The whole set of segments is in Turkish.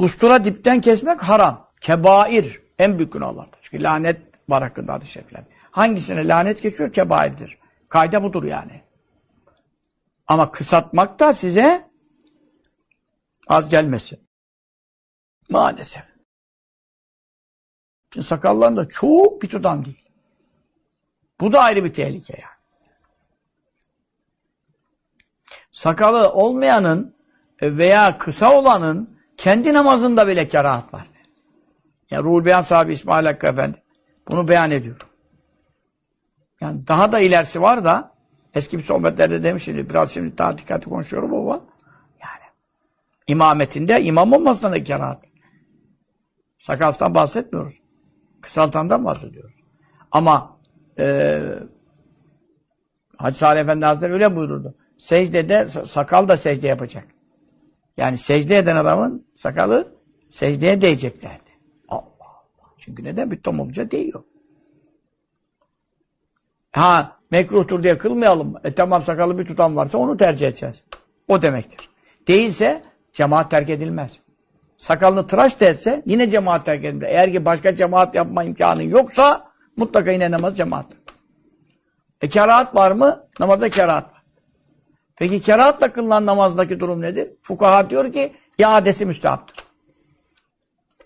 Ustura dipten kesmek haram. Kebair. En büyük günahlardır. Çünkü lanet var hakkında hadis-i şerifler. Hangisine lanet geçiyor? Kebairdir. Kayda budur yani. Ama kısaltmak da size az gelmesin. Maalesef. Şimdi sakalların da çok bir tutam değil. Bu da ayrı bir tehlike yani. Sakalı olmayanın veya kısa olanın kendi namazında bile kerahat var. Yani Ruhul Beyan sahibi İsmail Hakkı Efendi bunu beyan ediyor. Yani daha da ilerisi var da eski bir sohbetlerde demiştim. Biraz şimdi daha dikkatli konuşuyorum ama yani imametinde imam olmasından da kerahat. Sakalstan bahsetmiyoruz. Kısaltandan bahsediyoruz. Ama e, Hacı Salih Efendi Hazretleri öyle buyururdu. Secdede sakal da secde yapacak. Yani secde eden adamın sakalı secdeye değeceklerdi. Allah Allah. Çünkü neden? Bir tom olunca değiyor. Ha mekruhtur diye kılmayalım. E tamam sakalı bir tutan varsa onu tercih edeceğiz. O demektir. Değilse cemaat terk edilmez. Sakalını tıraş da etse yine cemaat terk edilmez. Eğer ki başka cemaat yapma imkanı yoksa mutlaka yine namaz cemaat. E kerahat var mı? Namazda kerahat. Peki kerahatla kılınan namazdaki durum nedir? Fukaha diyor ki iadesi müstehaptır.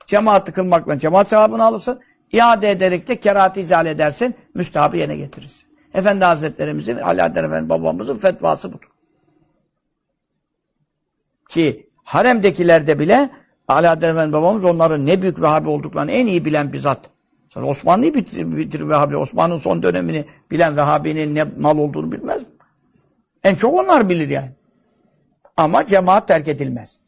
Cemaatı kılmakla cemaat sevabını alırsın. İade ederek de kerahatı izale edersin. Müstehabı yerine getirirsin. Efendi Hazretlerimizin, Ali Adem Efendi babamızın fetvası budur. Ki haremdekilerde bile Ali Adem Efendi babamız onların ne büyük Vehhabi olduklarını en iyi bilen bir zat. Sonra Osmanlı'yı bitir, bitir Vehhabi. Osmanlı'nın son dönemini bilen Vehhabi'nin ne mal olduğunu bilmez? En çok onlar bilir yani. Ama cemaat terk edilmez.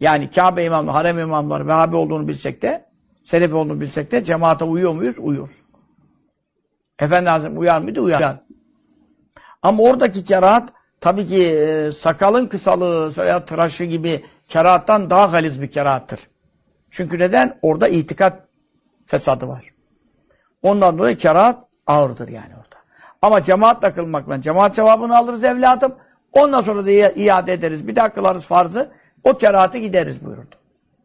Yani Kabe imamı, harem imamları Vehhabi olduğunu bilsek de, Selefi olduğunu bilsek de cemaate uyuyor muyuz? Uyuyor. Efendi Hazretleri uyar mıydı? Uyar. Ama oradaki kerahat tabii ki e, sakalın kısalığı veya tıraşı gibi kerahattan daha galiz bir kerahattır. Çünkü neden? Orada itikat fesadı var. Ondan dolayı kerahat ağırdır yani orada. Ama cemaatle kılmakla cemaat cevabını alırız evladım. Ondan sonra da iade ederiz. Bir daha kılarız farzı. O kerahatı gideriz buyurdu.